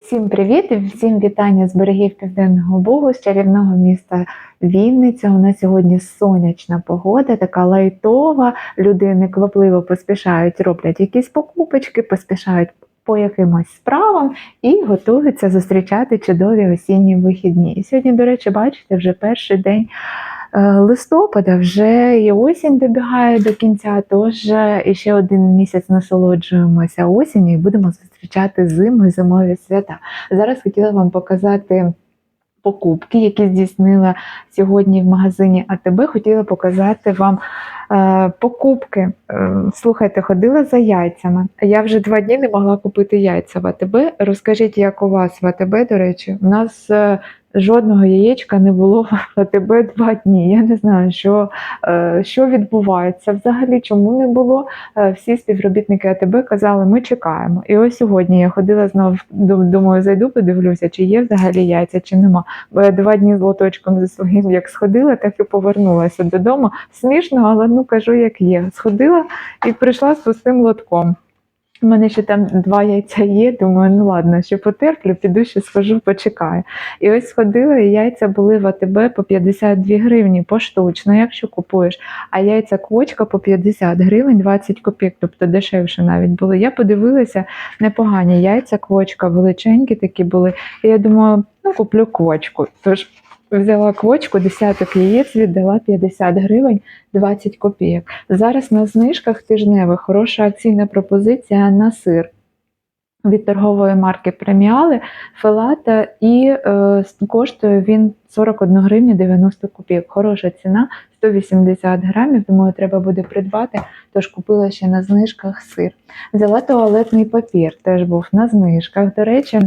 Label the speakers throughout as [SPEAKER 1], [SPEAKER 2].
[SPEAKER 1] Всім привіт всім вітання з берегів Південного Бугу, з чарівного міста Вінниця. У нас сьогодні сонячна погода, така лайтова. Люди неквапливо поспішають, роблять якісь покупочки, поспішають по якимось справам і готуються зустрічати чудові осінні вихідні. І сьогодні, до речі, бачите, вже перший день. е, Листопада вже і осінь добігає до кінця, тож ще іще один місяць насолоджуємося осінню і будемо зустрічати зиму і зимові свята. Зараз хотіла вам показати покупки, які здійснила сьогодні в магазині АТБ. Хотіла показати вам е, покупки. Е, слухайте, ходила за яйцями. Я вже два дні не могла купити яйця в АТБ. Розкажіть, як у вас в АТБ, до речі, у нас. Жодного яєчка не було в АТБ два дні. Я не знаю, що, е, що відбувається взагалі, чому не було. Е, Всі співробітники АТБ казали, ми чекаємо. І ось сьогодні я ходила знову, дум- думаю, зайду, подивлюся, чи є взагалі яйця, чи нема. Бо я два дні з лоточком за своїм як сходила, так і повернулася додому. Смішно, але ну кажу, як є. Сходила і прийшла з пустим лотком. У мене ще там два яйця є. Думаю, ну ладно, ще потерплю, піду ще схожу, почекаю. І ось сходила, і яйця були в АТБ по 52 гривні поштучно, якщо купуєш. А яйця квочка по 50 гривень 20 копійок, тобто дешевше навіть були. Я подивилася, непогані яйця квочка, величенькі такі були. І я думаю, ну куплю квочку. Тож взяла квочку, десяток яєць, віддала 50 гривень 20 копійок. Зараз на знижках тижневих хороша акційна пропозиція на сир. Від торгової марки преміали Фелата і е, коштує він 41 гривню 90 копійок. Хороша ціна 180 грамів. Думаю, треба буде придбати. Тож купила ще на знижках сир. Взяла туалетний папір, теж був на знижках. До речі,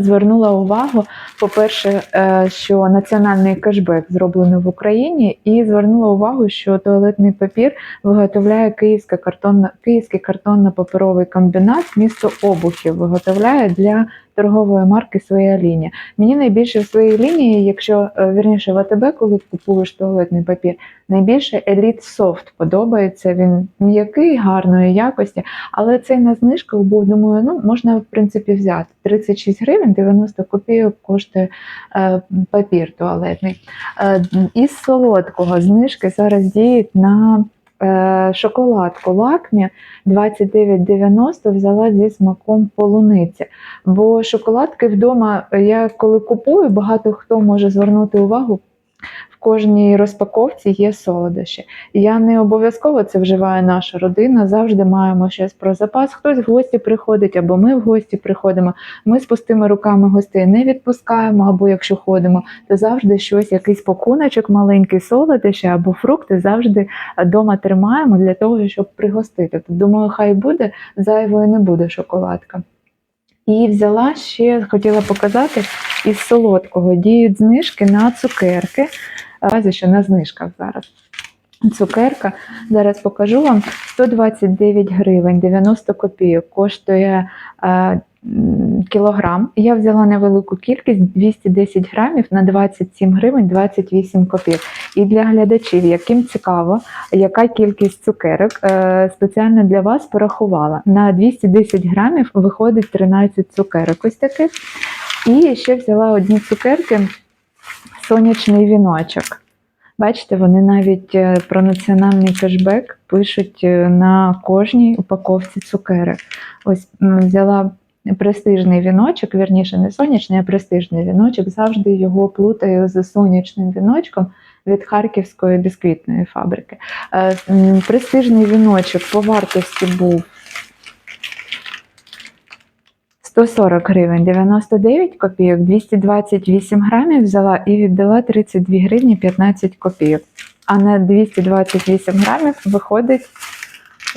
[SPEAKER 1] звернула увагу, по-перше, е, що національний кешбек зроблений в Україні, і звернула увагу, що туалетний папір виготовляє Київська картонна, Київський картонно-паперовий комбінат, місто Обухів виготовляє для торгової марки своя лінія. Мені найбільше в своїй лінії, якщо е, вірніше в АТБ, коли купуєш туалетний папір, найбільше Elite Soft подобається. Він м'який, гарної якості, але цей на знижках був, думаю, ну можна в принципі взяти. 36 гривень 90 копійок коштує е, папір туалетний. Е, із солодкого знижки зараз діють на шоколадку лакмі 29,90 взяла зі смаком полуниці. Бо шоколадки вдома я коли купую, багато хто може звернути увагу. В кожній розпаковці є солодощі. Я не обов'язково це вживає наша родина. Завжди маємо щось про запас. Хтось в гості приходить, або ми в гості приходимо. Ми з пустими руками гостей не відпускаємо, або якщо ходимо, то завжди щось, якийсь пакуночок, маленький солодощі або фрукти завжди вдома тримаємо для того, щоб пригостити. Тобто, думаю, хай буде зайвою не буде шоколадка. І взяла ще, хотіла показати, із солодкого. Діють знижки на цукерки. Разі, що? На знижках зараз. Цукерка, зараз покажу вам. 129 гривень 90 копійок. Коштує кілограм. Я взяла невелику кількість 210 грамів на 27 гривень 28 копійок. І для глядачів, яким цікаво, яка кількість цукерок е, спеціально для вас порахувала. На 210 грамів виходить 13 цукерок. Ось таких. І ще взяла одні цукерки сонячний віночок. Бачите, вони навіть е, про національний кешбек пишуть е, на кожній упаковці цукерок. Ось взяла престижний віночок, вірніше, не сонячний, а престижний віночок. Завжди його плутаю з сонячним віночком від Харківської бісквітної фабрики. Е, Престижний віночок по вартості був 140 гривень 99 копійок, 228 грамів взяла і віддала 32 гривні 15 копійок. А на 228 грамів виходить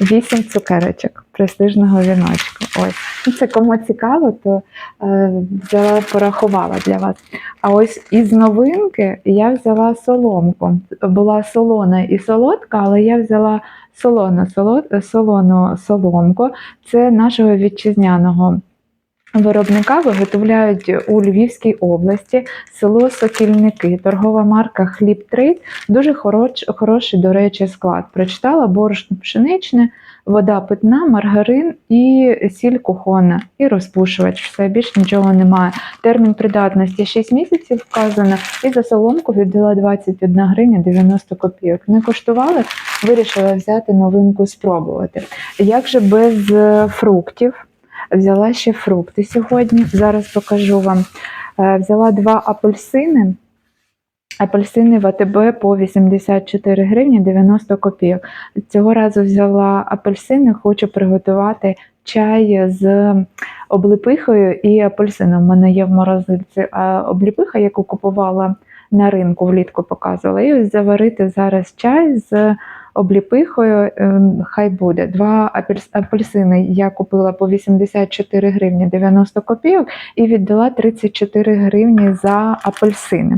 [SPEAKER 1] 8 цукерочок престижного віночка. Ось. Ну, Це кому цікаво, то е, взяла, порахувала для вас. А ось із новинки я взяла соломку. Була солона і солодка, але я взяла солону, солод, солону соломку. Це нашого вітчизняного Виробника виготовляють у Львівській області село Сокільники, торгова марка Хліб Трейд. Дуже хорош, хороший, до речі, склад. Прочитала борошно пшеничне, вода питна, маргарин і сіль кухонна, і розпушувач. Все більш нічого немає. Термін придатності 6 місяців вказано, і за соломку віддала 21 гривня 90 копійок. Не коштували, вирішила взяти новинку спробувати. Як же без е, фруктів? Взяла ще фрукти сьогодні. Зараз покажу вам. Е, Взяла два апельсини. Апельсини в АТБ по 84 гривні 90 копійок. Цього разу взяла апельсини, хочу приготувати чай з обліпихою і апельсином. У мене є в морозильці а обліпиха, яку купувала на ринку, влітку показувала. І ось заварити зараз чай з обліпихою. ем, Хай буде. Два апельсини я купила по 84 гривні 90 копійок і віддала 34 гривні за апельсини.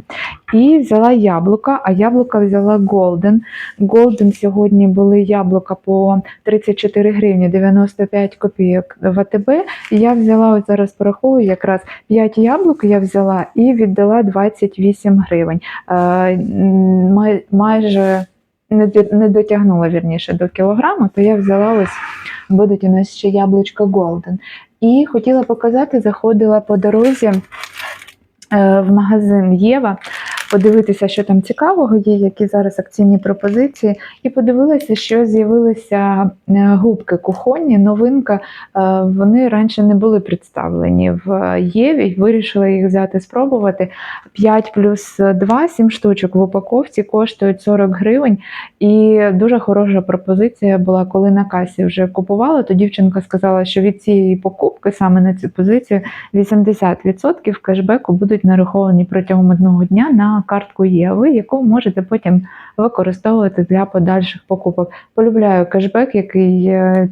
[SPEAKER 1] І взяла яблука, а яблука взяла Golden. Golden сьогодні були яблука по 34 гривні 95 копійок в АТБ. І я взяла, ось зараз порахую, якраз 5 яблук я взяла і віддала 28 гривень. Е, май- майже не, дотягнула вірніше до кілограму, то я взяла ось будуть у нас ще яблучко Голден. І хотіла показати, заходила по дорозі е, в магазин Єва, подивитися, що там цікавого є, які зараз акційні пропозиції, і подивилася, що з'явилися е, губки кухонні, новинка. Е, Вони раніше не були представлені в Єві. Вирішила їх взяти, спробувати. 5 плюс 2, 7 штучок в упаковці коштують 40 гривень. І дуже хороша пропозиція була, коли на касі вже купувала, то дівчинка сказала, що від цієї покупки саме на цю позицію 80% кешбеку будуть нараховані протягом одного дня на картку ЄВИ, яку можете потім використовувати для подальших покупок. Полюбляю кешбек, який е,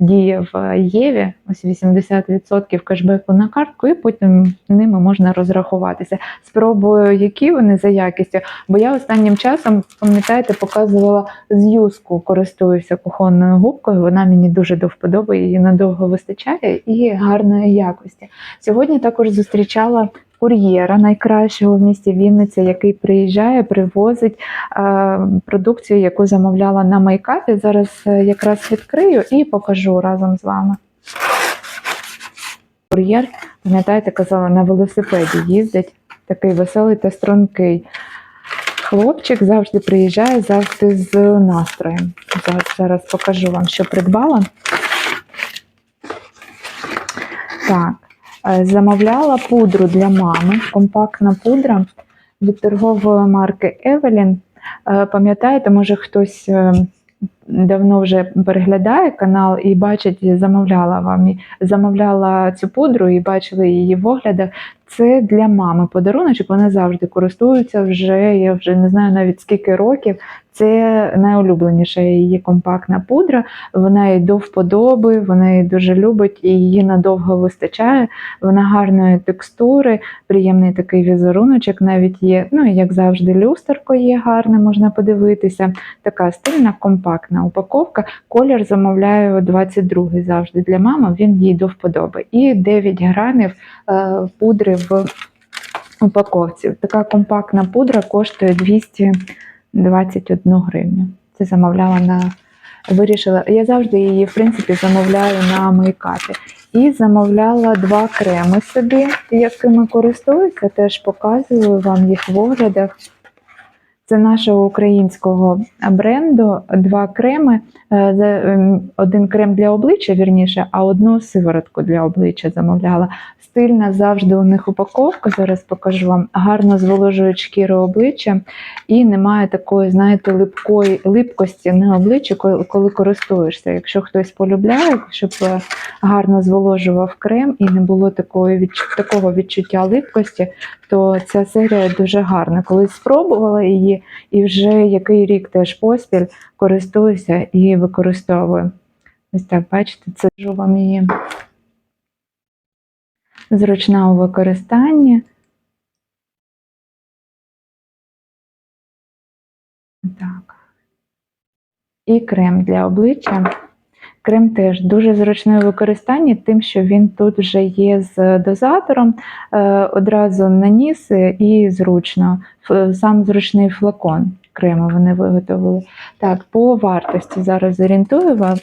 [SPEAKER 1] діє в Єві, ось 80% кешбеку на картку, і потім ними можна розрахуватися. Спробую, які вони за якістю, бо я останнім часом, пам'ятаєте, показувала з юску, користуюся кухонною губкою. Вона мені дуже до вподоби, її надовго вистачає і гарної якості. Сьогодні також зустрічала кур'єра найкращого в місті Вінниця, який приїжджає, привозить е, продукцію, яку замовляла на майкапі. Зараз е, якраз відкрию і покажу разом з вами. Кур'єр, пам'ятаєте, казала, на велосипеді їздить, такий веселий та стрункий. Хлопчик завжди приїжджає, завжди з настроєм. Зараз, зараз покажу вам, що придбала. Так, замовляла пудру для мами, компактна пудра від торгової марки Evelyn. Е, Пам'ятаєте, може хтось е, давно вже переглядає канал і бачить, замовляла вам замовляла цю пудру і бачили її в оглядах. Це для мами подаруночок. Вона завжди користується вже. Я вже не знаю навіть скільки років. Це найулюбленіша її компактна пудра. Вона їй до вподоби, вона її дуже любить і її надовго вистачає. Вона гарної текстури, приємний такий візеруночок. Навіть є, ну як завжди, люстерко є гарне, можна подивитися. Така стильна, компактна упаковка. Колір замовляю 22 завжди для мами. Він їй до вподоби. І 9 грамів е, пудри в упаковці. Така компактна пудра коштує 221 гривню. Це замовляла на вирішила. Я завжди її, в принципі, замовляю на мейкапі. І замовляла два креми собі, якими користуюся, теж показую вам їх в оглядах. Це нашого українського бренду. Два креми. Е, ем, Один крем для обличчя, вірніше, а одну сиворотку для обличчя замовляла. Стильна завжди у них упаковка. Зараз покажу вам. Гарно зволожують шкіру обличчя і немає такої, знаєте, липкої липкості на обличчі, коли, користуєшся. Якщо хтось полюбляє, щоб е, гарно зволожував крем і не було такої такого відчуття липкості, то ця серія дуже гарна. Колись спробувала її, і вже який рік теж поспіль користуюся і використовую. Ось так, бачите, це ж вам її зручна у використанні. Так. І крем для обличчя. Крем теж дуже зручний у використанні, тим, що він тут вже є з дозатором, е, одразу наніс і зручно. Сам зручний флакон крему вони виготовили. Так, по вартості зараз орієнтую вас.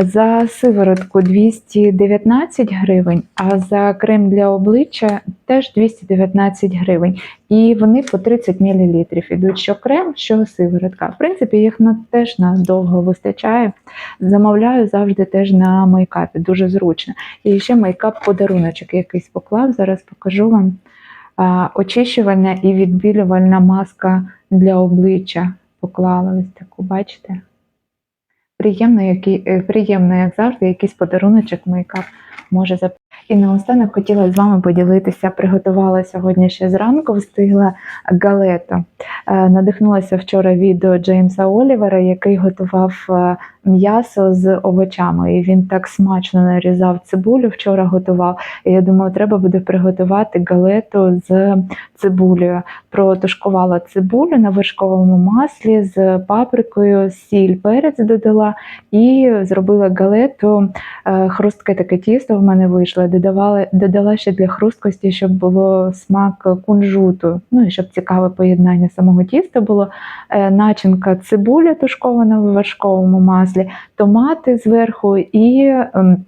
[SPEAKER 1] За сиворотку 219 гривень, а за крем для обличчя теж 219 гривень. І вони по 30 мл ідуть що крем, що сиворотка. В принципі, їх на, теж надовго вистачає. Замовляю завжди теж на мейкапі, дуже зручно. І ще мейкап подаруночок якийсь поклав. Зараз покажу вам. А, очищувальна і відбілювальна маска для обличчя поклала ось таку, бачите? Приємно, який, е, приємно, як завжди, якийсь подаруночок мейкап може зап... І наостанок хотіла з вами поділитися. Приготувала сьогодні ще зранку, встигла галету. Е, Надихнулася вчора відео Джеймса Олівера, який готував е, м'ясо з овочами. І він так смачно нарізав цибулю. Вчора готував. І я думаю, треба буде приготувати галету з цибулею. Протушкувала цибулю на вершковому маслі з паприкою, сіль, перець додала і зробила галету. Е, Хрустке таке тісто в мене вийшло. Додавала, додала ще для хрусткості, щоб було смак кунжуту. Ну і щоб цікаве поєднання самого тіста було. Е, Начинка цибуля тушкована в вершковому маслі, томати зверху і. ем,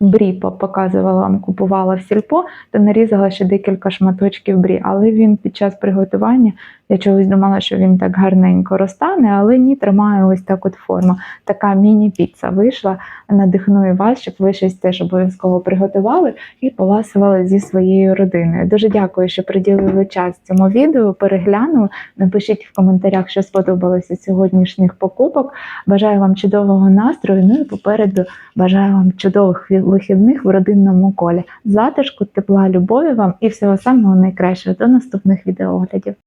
[SPEAKER 1] Брі показувала вам, купувала в сільпо, то нарізала ще декілька шматочків брі. Але він під час приготування, я чогось думала, що він так гарненько розтане, але ні, тримає ось так от форму. Така міні-піца вийшла. Надихную вас, щоб ви щось теж обов'язково приготували і поласували зі своєю родиною. Дуже дякую, що приділили час цьому відео, переглянули. Напишіть в коментарях, що сподобалося сьогоднішніх покупок. Бажаю вам чудового настрою. Ну і попереду бажаю вам чудових вихідних в родинному колі. Затишку, тепла, любові вам і всього самого найкращого. До наступних відеооглядів.